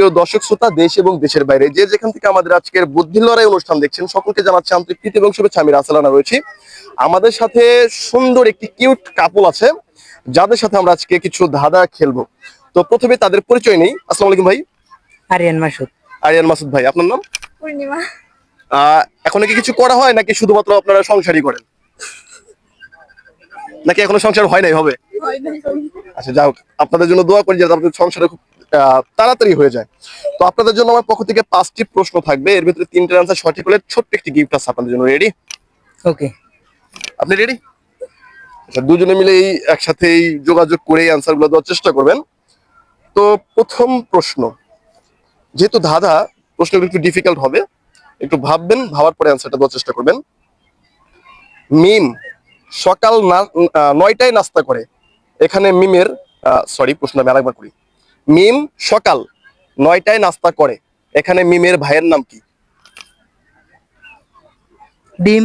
প্রিয় দর্শক শ্রোতা দেশ এবং দেশের বাইরে যে যেখান থেকে আমাদের আজকের বুদ্ধি লড়াই অনুষ্ঠান দেখছেন সকলকে জানাচ্ছি আন্তরিক প্রীতি এবং শুভেচ্ছা। আমি রাসালানা রয়েছি। আমাদের সাথে সুন্দর একটি কিউট কাপল আছে যাদের সাথে আমরা আজকে কিছু ধাঁধা খেলব। তো প্রথমে তাদের পরিচয় নেই। আসসালামু আলাইকুম ভাই। আরিয়ান মাসুদ। আরিয়ান মাসুদ ভাই আপনার নাম? পূর্ণিমা। আহ এখন কি কিছু করা হয় নাকি শুধুমাত্র আপনারা সংসারই করেন? নাকি এখনও সংসার হয় নাই হবে? আচ্ছা যাই হোক আপনাদের জন্য দোয়া করি যাতে আপনাদের সংসারে খুব তাড়াতাড়ি হয়ে যায়। তো আপনাদের জন্য আমার পক্ষ থেকে পাঁচটি প্রশ্ন থাকবে। এর ভিতরে তিনটে আনসার সঠিক হলে ছোট্ট একটি গিফট আছে আপনাদের জন্য। রেডি ওকে আপনি রেডি আচ্ছা দুজনে মিলে এই একসাথে এই যোগাযোগ করে আনসারগুলো দেওয়ার চেষ্টা করবেন। তো প্রথম প্রশ্ন যেহেতু ধাঁধা প্রশ্নগুলো একটু ডিফিকাল্ট হবে একটু ভাববেন ভাবার পরে আনসারটা দেওয়ার চেষ্টা করবেন। মিম সকাল নয়টায় নাস্তা করে। এখানে মিমের সরি প্রশ্ন আমি আরেকবার করি। মিম সকাল নয়টায় নাস্তা করে। এখানে মিমের ভাইয়ের নাম কি? ডিম।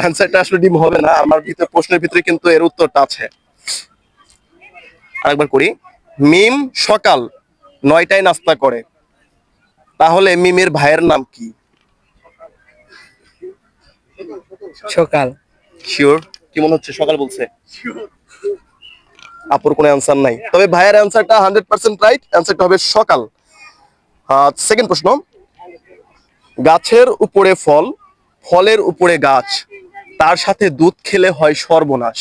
অ্যান্সারটা আসলে ডিম হবে না আমার ভিতরে প্রশ্নের ভিতরে কিন্তু এর উত্তরটা আছে। আরেকবার করি। মিম সকাল নয়টায় নাস্তা করে। তাহলে মিমের ভাইয়ের নাম কি? সকাল। শিওর কি মনে হচ্ছে? সকাল বলছে। আপুর কোনো অ্যান্সার নাই। তবে ভাইয়ের অ্যান্সারটা হান্ড্রেড পার্সেন্ট রাইট অ্যান্সারটা হবে সকাল। সেকেন্ড প্রশ্ন। গাছের উপরে ফল ফলের উপরে গাছ তার সাথে দুধ খেলে হয় সর্বনাশ।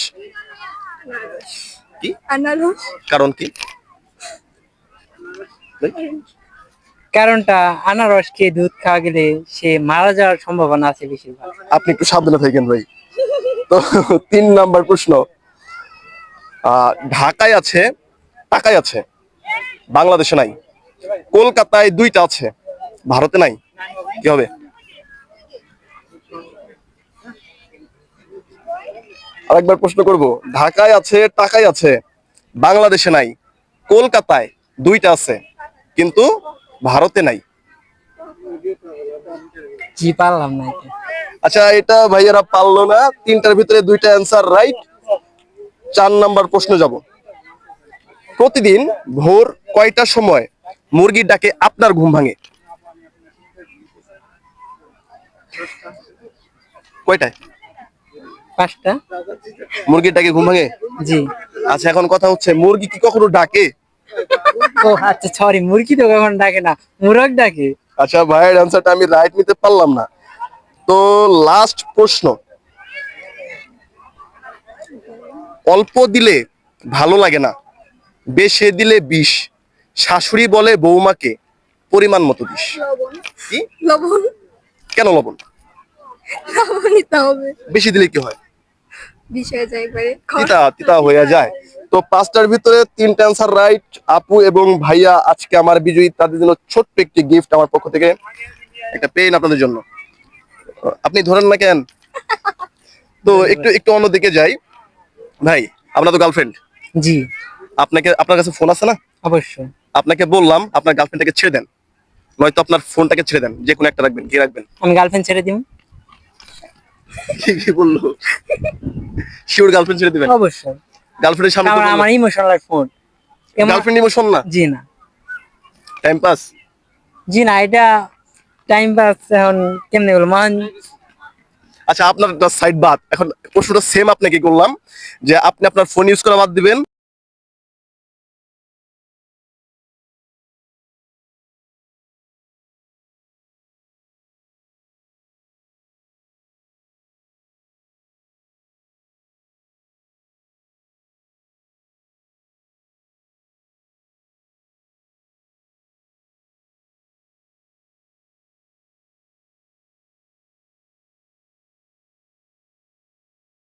আনারস। কারণ কি? কারণটা আনারস খেয়ে দুধ খাওয়া গেলে সে মারা যাওয়ার সম্ভাবনা আছে বেশিরভাগ। আপনি একটু সাবধানে থাকেন ভাই। তো তিন নাম্বার প্রশ্ন। ঢাকায় আছে টাকায় আছে বাংলাদেশে নাই। কলকাতায় দুইটা আছে ভারতে নাই। কি হবে? আরেকবার প্রশ্ন করব ঢাকায় আছে টাকায় আছে বাংলাদেশে নাই কলকাতায় দুইটা আছে কিন্তু ভারতে নাই। জি পারলাম না আচ্ছা এটা ভাইয়ারা পারল না তিনটার ভিতরে দুইটা অ্যান্সার রাইট চার নাম্বার প্রশ্ন যাব। প্রতিদিন ভোর কয়টার সময় মুরগির ডাকে আপনার ঘুম ভাঙে? কয়টায়? পাঁচটা। মুরগির ডাকে ঘুম ভাঙে? জি। আচ্ছা এখন কথা হচ্ছে মুরগি কি কখনো ডাকে? ও আচ্ছা সরি মুরগি তো কখন ডাকে না মুরগ ডাকে। আচ্ছা ভাইয়ের অ্যান্সারটা আমি রাইট নিতে পারলাম না। তো লাস্ট প্রশ্ন। অল্প দিলে ভালো লাগে না। বেশি দিলে বিষ। শাশুড়ি বলে বৌমাকে পরিমাণ মতো দিস লবণ। কেন লবণ? বেশি দিলে কি হয়? তিতা তিতা হয়ে যায়। তো পাঁচটার ভিতরে তিনটা অ্যান্সার রাইট আপু এবং ভাইয়া আজকে আমার বিজয়ী তাদের জন্য ছোট্ট একটি গিফট আমার পক্ষ থেকে। একটা পেন আপনাদের জন্য। আপনি ধরেন না কেন? তো একটু একটু অন্যদিকে যাই। ভাই আপনার তো গার্লফ্রেন্ড জি। আপনাকে আপনার কাছে ফোন আছে না? অবশ্যই। আপনাকে বললাম আপনার গার্লফ্রেন্ডটাকে ছেড়ে দেন। নয়তো আপনার ফোনটাকে ছেড়ে দেন যে কোনো একটা রাখবেন কি রাখবেন। আমি গার্লফ্রেন্ড ছেড়ে দিব কি কি বলল? শিওর গার্লফ্রেন্ড ছেড়ে দিবেন? অবশ্যই। গার্লফ্রেন্ডের সামনে আমার আমার ইমোশনাল ফোন গার্লফ্রেন্ড ইমোশন না? জি না। টাইম পাস জি না এটা টাইম পাস এখন কেমনে বলব? মান আচ্ছা আপনার সাইড বাদ। এখন প্রশ্নটা সেম আপনাকে করলাম, যে আপনি আপনার ফোন ইউজ করা বাদ দিবেন।